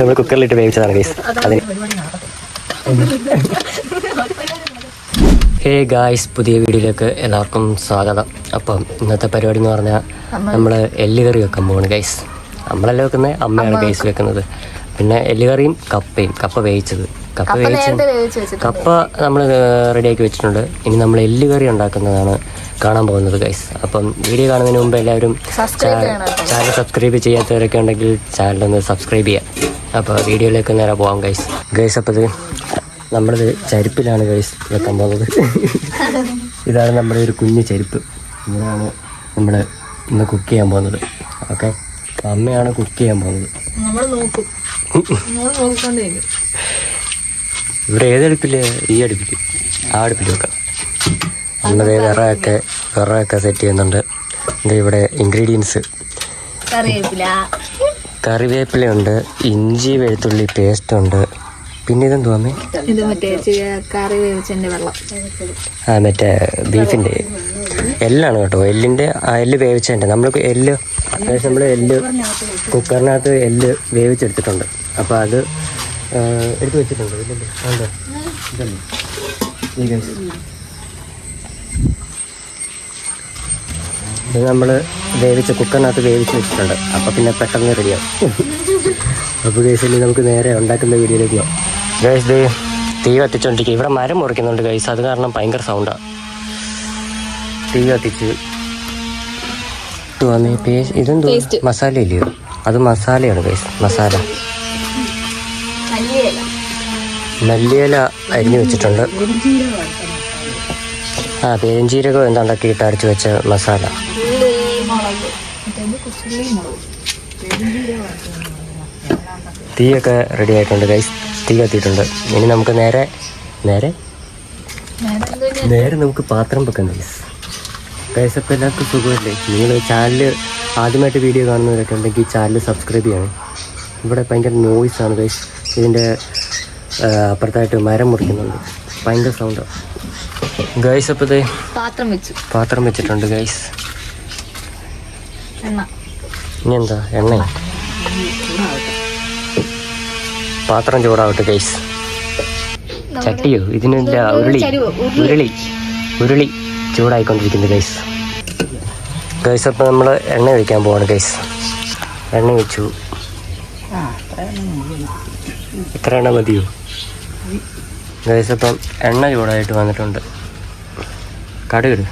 നമ്മൾ കുക്കറിലിട്ട് വേവിച്ചതാണ് ഗൈസ് അതിന് ഹേ ഗായ്സ് പുതിയ വീഡിയോയിലേക്ക് എല്ലാവർക്കും സ്വാഗതം. അപ്പം ഇന്നത്തെ പരിപാടി എന്ന് പറഞ്ഞാൽ നമ്മൾ എല്ലുകറി വെക്കാൻ പോവാണ് ഗൈസ് നമ്മളല്ല വെക്കുന്നത്? അമ്മയാണ് ഗൈസ് വെക്കുന്നത്. പിന്നെ എല്ലുകറിയും കപ്പയും. കപ്പ വേവിച്ചത്. കപ്പ വേവിച്ച് കപ്പ നമ്മൾ റെഡിയാക്കി വെച്ചിട്ടുണ്ട്. ഇനി നമ്മൾ എല്ലുകറി ഉണ്ടാക്കുന്നതാണ് കാണാൻ പോകുന്നത് ഗൈസ് അപ്പം വീഡിയോ കാണുന്നതിന് മുമ്പ് എല്ലാവരും ചാനൽ സബ്സ്ക്രൈബ് ചെയ്യാത്തവരൊക്കെ ഉണ്ടെങ്കിൽ ചാനലൊന്ന് സബ്സ്ക്രൈബ് ചെയ്യാം. അപ്പോൾ വീഡിയോയിലേക്ക് നേരെ പോകാം ഗൈസ് ഗൈസ് അപ്പോൾ ഇത് നമ്മളിത് ചരിപ്പിലാണ് ഗൈസ് വെക്കാൻ പോകുന്നത്. ഇതാണ് നമ്മുടെ ഒരു കുഞ്ഞു ചരിപ്പ്. ഇങ്ങനെയാണ് നമ്മൾ ഇന്ന് കുക്ക് ചെയ്യാൻ പോകുന്നത്. ഓക്കെ? അമ്മയാണ് കുക്ക് ചെയ്യാൻ പോകുന്നത്. ഇവിടെ ഏത് അടുപ്പില്ലേ ഈ അടുപ്പിൽ ആ അടുപ്പിൽ വെക്കാം? നമ്മളത് വിറകൊക്കെ വിറകൊക്കെ സെറ്റ് ചെയ്യുന്നുണ്ട്. ഇത് ഇവിടെ ഇൻഗ്രീഡിയൻസ് കറിവേപ്പില. കറിവേപ്പിലയുണ്ട് ഇഞ്ചി വെളുത്തുള്ളി പേസ്റ്റ് ഉണ്ട്. പിന്നെ ഇതെന്ന് അമ്മേ? ഇത് മറ്റേ കറി വെള്ളം. ആ മറ്റേ ബീഫിന്റെ എല്ലാണ് കേട്ടോ. എല്ലിന്റെ ആ എല്ല് വേവിച്ചതിന്റെ നമ്മൾ എല്ല് അത്യാവശ്യം നമ്മൾ എല്ല് കുക്കറിനകത്ത് എല്ല് വേവിച്ചെടുത്തിട്ടുണ്ട്. അപ്പോൾ അത് എടുത്തു എടുത്ത് വെച്ചിട്ടുണ്ട്. ഇല്ലല്ലോ ഉണ്ടോ? ഇതല്ലേ ഈ guys. ഇത് നമ്മൾ വേവിച്ച് കുക്കറിനകത്ത് വേവിച്ച് വെച്ചിട്ടുണ്ട്. അപ്പോൾ പിന്നെ പെട്ടെന്ന് റെഡിയാവും അപ്പോൾ ഗൈസ് ഇനി നമുക്ക് നേരെ ഉണ്ടാക്കുന്ന വീഡിയോയിലേക്ക് പോകാം ഗൈസ് ദേ തീ കത്തിച്ചോണ്ടിരിക്കുക ഇവിടെ മരം മുറിക്കുന്നുണ്ട് ഗൈസ് അത് കാരണം ഭയങ്കര സൗണ്ടാണ് തീ കത്തിച്ച് ഇതുവാന്നേ പേസ്റ്റ് ഇതെന്തോ മസാല ഇല്ലയോ? അത് മസാലയാണ് ഗൈസ് മസാല. മല്ലിയില അരിഞ്ഞു വെച്ചിട്ടുണ്ട്. ആ പെരുംജീരകം എന്താണ്ടൊക്കെ ഇട്ട് അരച്ച് വെച്ച മസാല. തീയൊക്കെ റെഡി ആയിട്ടുണ്ട് ഗൈസ് തീ കത്തിയിട്ടുണ്ട്. ഇനി നമുക്ക് നേരെ നേരെ? നേരെ നമുക്ക് പാത്രം വെക്കാം ഗൈസ് ഗൈസ് എല്ലാവർക്കും സുഖമല്ലേ? നിങ്ങൾ ചാനൽ ആദ്യമായിട്ട് വീഡിയോ കാണുന്നവരൊക്കെ ഉണ്ടെങ്കിൽ ചാനൽ സബ്സ്ക്രൈബ് ചെയ്യണം. ഇവിടെ ഭയങ്കര നോയ്സാണ് ഗൈസ് ഇതിന്റെ അപ്പുറത്തായിട്ട് മരം മുറിക്കുന്നുണ്ട്. ഭയങ്കര സൗണ്ടാണ് ഗൈസ് അപ്പത്തെ പാത്രം വെച്ചു. പാത്രം വെച്ചിട്ടുണ്ട് ഗൈസ് എണ്ണ. ഇനി എന്താ? എണ്ണ. പാത്രം ചൂടാവട്ടെ ഗൈസ് ചട്ടിയോ? ഇതിനില്ല ഉരുളി ഉരുളി. ഉരുളി. ചൂടായിക്കൊണ്ടിരിക്കുന്നു ഗൈസ് ഗൈസ് അപ്പം നമ്മൾ എണ്ണ ഒഴിക്കാൻ പോവാണ് ഗൈസ് എണ്ണ വെച്ചു. എത്ര എണ്ണ മതിയോ? ഗൈസ് അപ്പം എണ്ണ ചൂടായിട്ട് വന്നിട്ടുണ്ട്. കടുകിട്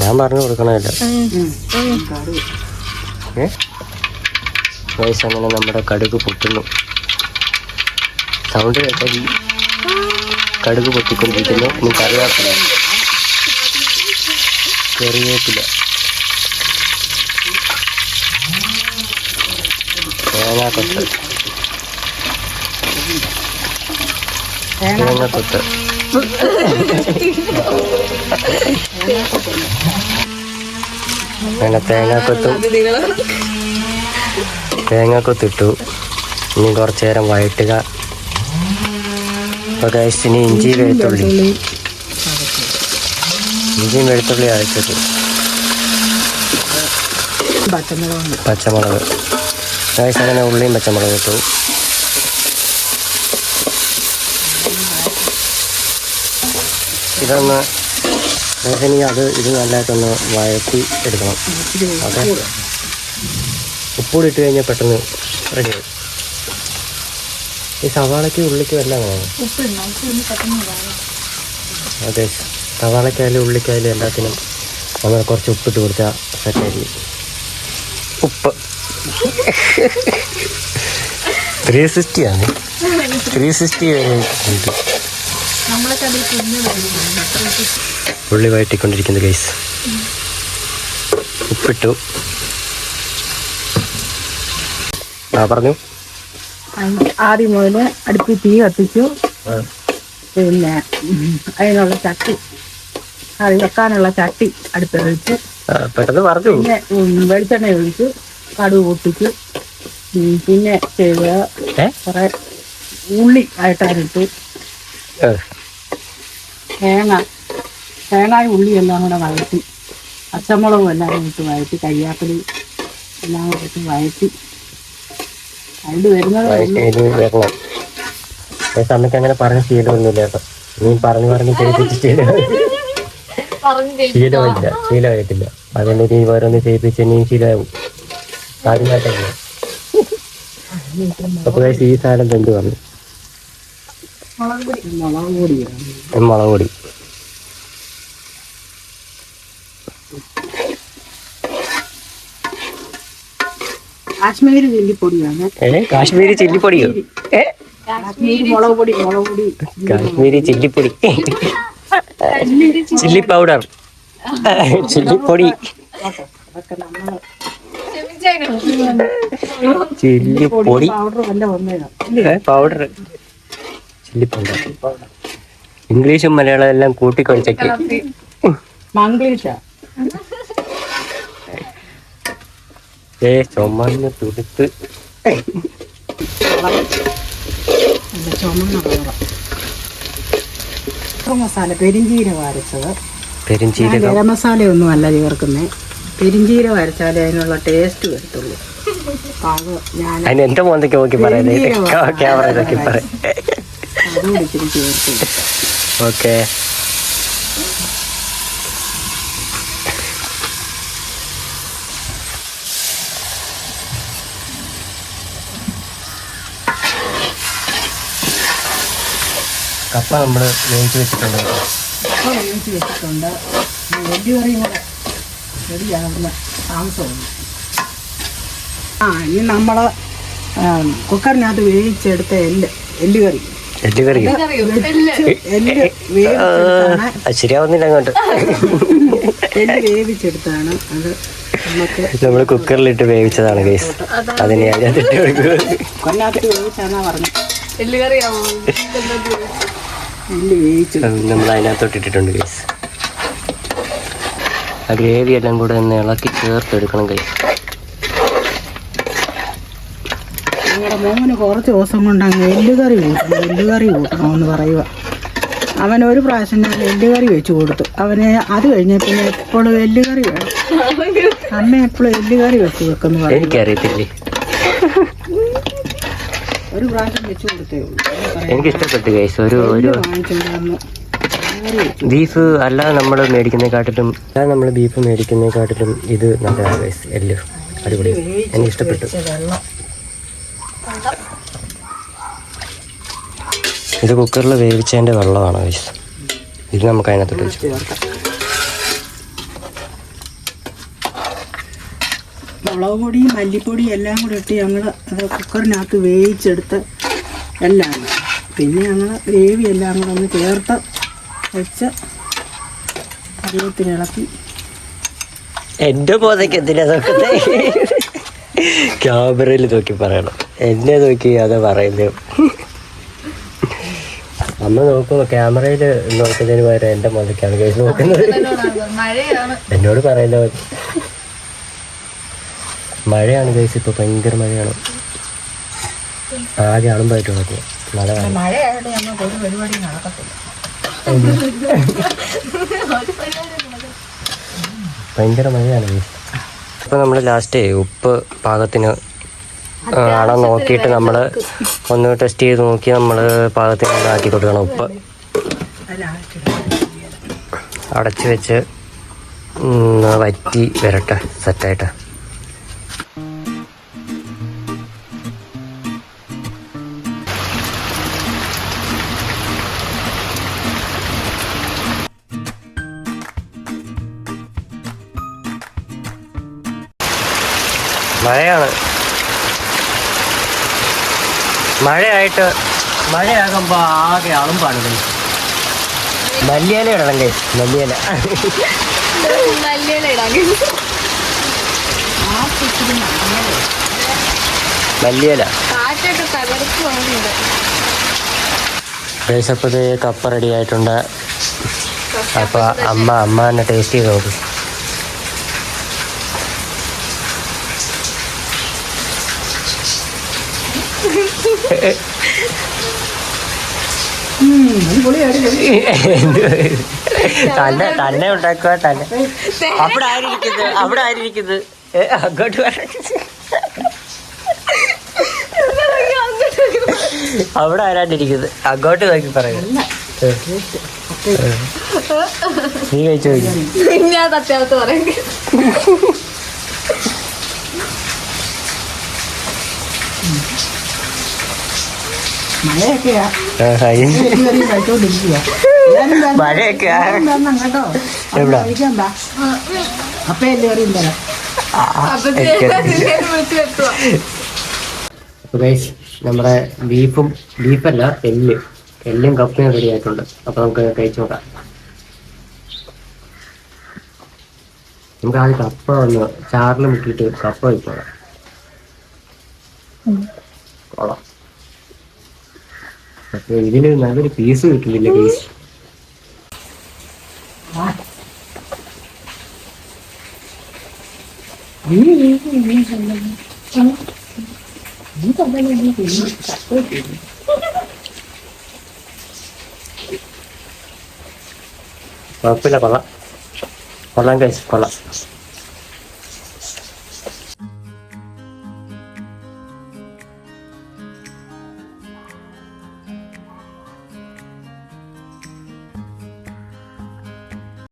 ഞാൻ പറഞ്ഞു കൊടുക്കണമല്ലോ ഏ? ഗൈസ് അങ്ങനെ നമ്മുടെ കടുക് പൊട്ടുന്നു. സൗണ്ട് കേട്ടാൽ കടുക് പൊട്ടിക്കൊണ്ടിരിക്കുന്നു. ഇനി കറിവേപ്പില കറിവേപ്പില തേങ്ങാക്കൊത്ത് തേങ്ങാക്കൊത്ത് അങ്ങനെ തേങ്ങാക്കൊത്തും തേങ്ങാക്കൊത്തിട്ടു ഇനി കുറച്ചു നേരം വഴറ്റുക. അപ്പോൾ ഗൈസിന് ഇഞ്ചി വെളുത്തുള്ളി. ഇഞ്ചിയും വെളുത്തുള്ളി അരച്ചത് പച്ചമുളക്. ഗൈസ് അങ്ങനെ ഉള്ളിയും പച്ചമുളക് ഇട്ടു. ഇതൊന്ന് ഇനി അത് ഇത് നല്ലതായിട്ടൊന്ന് വഴറ്റി എടുക്കണം. ഓക്കെ? ഉപ്പൂടി ഇട്ട് കഴിഞ്ഞാൽ പെട്ടെന്ന് റെഡി ആവും. ഈ സവാളയ്ക്ക് ഉള്ളിക്ക് എല്ലാം വേണം. അതെ. സവാളയ്ക്കായാലും ഉള്ളിക്കായാലും എല്ലാത്തിനും നമ്മൾ കുറച്ച് ഉപ്പിട്ട് കൊടുത്താൽ സെറ്റായിരിക്കും ഉപ്പ്. ത്രീ സിക്സ്റ്റിയാണ് ത്രീ സിക്സ്റ്റി നമ്മളൊക്കെ അതിൽ കുഞ്ഞതായിരുന്നു ഉള്ളി. വഴറ്റിക്കൊണ്ടിരിക്കുന്നു ഗൈസ് ഉപ്പിട്ടു. ആ പറഞ്ഞു. ആദ്യം മുതൽ അടുപ്പിൽ തീ കത്തിച്ചു. പിന്നെ അതിനുള്ള ചട്ടി. അത് വെക്കാനുള്ള ചട്ടി അടുപ്പിച്ചു ഒഴിച്ചു പെട്ടെന്ന് പറഞ്ഞു പിന്നെ വെളിച്ചെണ്ണ ഒഴിച്ചു കടുവ് പൊട്ടിച്ചു പിന്നെ ചെയ്ത കുറെ ഉള്ളി ആയിട്ടാനിട്ടു തേങ്ങ തേങ്ങായും ഉള്ളി എല്ലാം കൂടെ വഴറ്റി പച്ചമുളകും എല്ലാം കൂടെ ഇട്ട് വഴറ്റി കരിയാപ്പിലി എല്ലാം കൂടെ ഇട്ട് വഴറ്റി. അതിൽ വരുന്നത് സമയത്ത് അങ്ങനെ പറഞ്ഞ ശീലമൊന്നുമില്ല കേട്ടോ. നീ പറഞ്ഞു പറഞ്ഞ് ചെയ്യിപ്പിച്ച് ശീലം പറഞ്ഞു ശീലമില്ല ശീലമായിട്ടില്ല. അതുകൊണ്ട് നീ ഓരോന്ന് ചെയ്യിപ്പിച്ച് നീ ശീലമാവും. കാര്യമായിട്ടല്ല അപ്പൊ ഈ സാധനം എന്ത് പറഞ്ഞു മുളക് പൊടി. കാശ്മീരി ചില്ലിപ്പൊടിയാണ്. കാശ്മീരി ചില്ലിപ്പൊടിയോ? കാശ്മീരി. മുളക് പൊടി മുളക് പൊടി. കാശ്മീരി ചില്ലിപ്പൊടി. Chilli powder. ചില്ലിപ്പൊടി. ചില്ലിപ്പൊടി. പൗഡർ വല്ല വന്നേക്കാം. പൗഡർ. ചില്ലി പൗഡർ ഇംഗ്ലീഷും മലയാളം എല്ലാം കൂട്ടിക്കൊഴിച്ചു മംഗ്ലീഷാ? ഏ ചുമന്ന് തുടുത്ത്. മസാല പെരിഞ്ചീരകം. അരച്ചത് പെരുംജീരകം ഗരം മസാലയൊന്നും അല്ല ചേർക്കുന്നത് പെരിഞ്ചീരകം അരച്ചാലേ അതിനുള്ള ടേസ്റ്റ് വരത്തുള്ളൂ. അതിന് എന്റെ മോന്തയ്ക്ക് നോക്കി പറയുന്നത് ക്യാമറ നോക്കി പറയാം അതും ഇച്ചിരി ചേർത്ത് ഓക്കെ. കപ്പ നമ്മൾ വേവിച്ച് വെച്ചിട്ടുണ്ട്. ഇപ്പോൾ വേവിച്ച് വെച്ചിട്ടുണ്ട്. വലിയ കറിയും കൂടെ റെഡിയാകുന്ന താമസമുണ്ട് ആ ഇനി നമ്മൾ കുക്കറിനകത്ത് വേവിച്ചെടുത്ത എല്ല് എല്ല് കറി എല്ല് കറി എല്ല് വേവിച്ചെടുത്താണ് ശരിയാവുന്നില്ല അങ്ങോട്ട്. എല്ല് വേവിച്ചെടുത്താണ്. അത് നമ്മൾ കുക്കറിലിട്ട് വേവിച്ചതാണ് കേസ് അതിന് അതിനകത്തിട്ട് വേവിച്ചു. നമ്മൾ അതിനകത്തോട്ട് ഇട്ടിട്ടുണ്ട് കേസ് ആ ഗ്രേവി എല്ലാം കൂടെ ഒന്ന് ഇളക്കി ചേർത്തെടുക്കണം കേസ് ഞങ്ങളുടെ മോന് കുറച്ച് ദിവസം കൊണ്ട് അങ്ങ് എല്ലുകറി കൂട്ടണം എല്ലുകറി കൂട്ടണമെന്ന് പറയുക അവൻ ഒരു പ്രാവശ്യം ഞാൻ എല്ലുകറി വെച്ച് കൊടുത്തു. അവന് അത് കഴിഞ്ഞ പിന്നെ എപ്പോഴും എല്ലുകറി വേണം അമ്മ എപ്പോഴും എല്ലുകറി വെച്ച് വെക്കുന്നു എനിക്കറിയത്തില്ലേ? ഒരു പ്രാവശ്യം വെച്ച് കൊടുത്തേ ഉള്ളൂ. എനിക്ക് ഇഷ്ടപ്പെട്ടു കേസ് ഒരു ഒരു ബീഫ് അല്ലാതെ നമ്മൾ മേടിക്കുന്നതിനെക്കാട്ടിലും അല്ലാതെ നമ്മൾ ബീഫ് മേടിക്കുന്നതിനെക്കാട്ടിലും ഇത് നല്ലതാണ് ഗൈസ് എല്ല്. അടിപൊളി. എനിക്ക് ഇഷ്ടപ്പെട്ടു ഇത് കുക്കറിൽ വേവിച്ചതിന്റെ വെള്ളമാണ് ഗൈസ് ഇത് നമുക്ക് അതിനകത്തോട്ട് വെച്ചു മുളക് പൊടി മല്ലിപ്പൊടി എല്ലാം കൂടെ ഇട്ട് ഞങ്ങൾ അത് കുക്കറിനകത്ത് വേവിച്ചെടുത്ത് എല്ലാം പിന്നെ ഞങ്ങൾ ഗ്രേവി എല്ലാം കൂടെ ഒന്ന് ചേർത്ത് വെച്ച് കറിവേപ്പില ഇളക്കി. എന്റെ ബോധയ്ക്ക് എന്തിനാ നോക്കുന്നത് ക്യാമറയിൽ നോക്കി പറയണം. എന്നെ നോക്കി അത് പറയുന്നത്. അമ്മ നോക്കുമ്പോ ക്യാമറയിൽ നോക്കുന്നതിന് പകരം എന്റെ മുഖത്തേക്കാണ് കേസ് നോക്കുന്നത്. എന്നോട് പറയല്ലോ മഴയാണ് കേസ് ഇപ്പൊ ഭയങ്കര മഴയാണ്. ആകെ അളുമ്പായിട്ട് നോക്കി മഴ ഭയങ്കര മഴയാണ് കേസ്. ഇപ്പൊ നമ്മൾ ലാസ്റ്റ് ഉപ്പ് പാകത്തിന് ആണോ നോക്കിയിട്ട് നമ്മൾ ഒന്ന് ടെസ്റ്റ് ചെയ്ത് നോക്കി നമ്മൾ പാകത്തിന് ആക്കി കൊടുക്കണം ഉപ്പ്. അടച്ചു വെച്ച് വറ്റി വരട്ടെ സെറ്റായിട്ട് മഴയായിട്ട് മഴയാകുമ്പോൾ ആകെ അളുമ്പാണ് guys. മല്ലിയില ഇടണം കേസ് മല്ലിയില. മല്ലിയില ഗൈസ് അപ്പോൾ കപ്പ റെഡി ആയിട്ടുണ്ട്. അപ്പോൾ അമ്മ അമ്മ തന്നെ ടേസ്റ്റ് ചെയ്ത് നോക്കും ഉം, അടിപൊളി അടിപൊളി തന്നെ തന്നെ ഉണ്ടാക്കുക തന്നെ അവിടെ ആയിരിക്കുന്നത് അവിടെ ആയിരിക്കുന്നത് അങ്ങോട്ട്. അവിടെ ആരാണ്ടിരിക്കുന്നത് അങ്ങോട്ട് നോക്കി. ഞാൻ നീ കഴിച്ചു നോക്കി ഞാൻ സത്യാവത്ത് പറയാം മഴയൊക്കെയാ. മഴയൊക്കെയാ. കേട്ടോ. അപ്പൊ തരാം നമ്മുടെ ബീഫും ബീഫല്ല എല്ല്. എല്ലും കപ്പയും റെഡി ആയിട്ടുണ്ട്. അപ്പൊ നമുക്ക് കഴിച്ചു നോക്കാം. നമുക്ക് ആദ്യം കപ്പ ഒന്ന് ചാറിൽ മുക്കിയിട്ട് കപ്പ വെച്ചു നോക്കാം കൊള്ളാം അപ്പൊ ഇതിന് നല്ലൊരു പീസ് കിട്ടുന്നില്ല പീസ് കുഴപ്പമില്ല കൊള്ളാം കൊള്ളാം കഴിച്ചു കൊള്ളാം